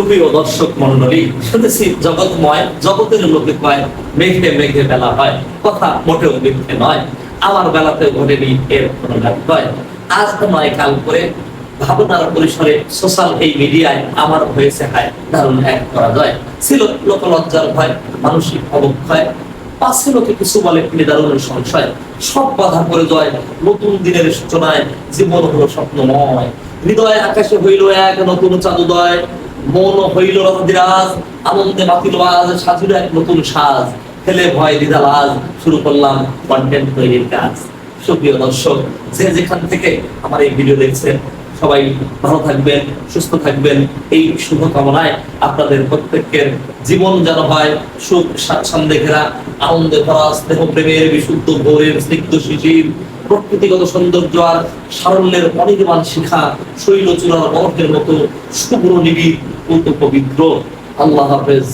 সুপ্রিয় দর্শক মন্ডলী শুনেছি জগৎময়, জগতের লোকে কয়, মেঘে মেঘে বেলা হয়। কথা মোটেও মিথ্যে নয়, আমার বেলাতে ঘটেনি এর কোনো নয় আজ নয় কাল করে ভাবনার পরিসরে সোশ্যাল এই মিডিয়ায় আমার হয়েছে হায় দারুণ এক করা যায় ছিল লোকলজ্জার ভয়, মানসিক অবক্ষয়। পাশে লোকে কিছু বলে নিদারুণ সংশয়। সব বাধা পড়ে যায় নতুন দিনের সূচনায়, জীবন হলো স্বপ্নময়। হৃদয় আকাশে হইল এক নতুন চাঁদোদয়। মন হইল আনন্দে আজ সাজিল এক নতুন সাজ। ফেলে ভয় শুরু করলাম কন্টেন্ট তৈরির কাজ। সুপ্রিয় দর্শক, যে যেখান থেকে আমার এই ভিডিও দেখছেন, সবাই ভালো থাকবেন, সুস্থ থাকবেন। এই শুভ কামনায় আপনাদের প্রত্যেকের জীবন যেন হয় সুখ, স্বাচ্ছন্দ্যে ঘেরা, আনন্দে ভরা স্নেহ প্রেমের বিশুদ্ধ ভোরের স্নিগ্ধ শিশির। প্রকৃতিগত সৌন্দর্য আর সারল্যের অনির্মাণ শিখা শৈল চূড়ার বরফের মতো শুভ্র নিবিড় পবিত্র আল্লাহ হাফেজ।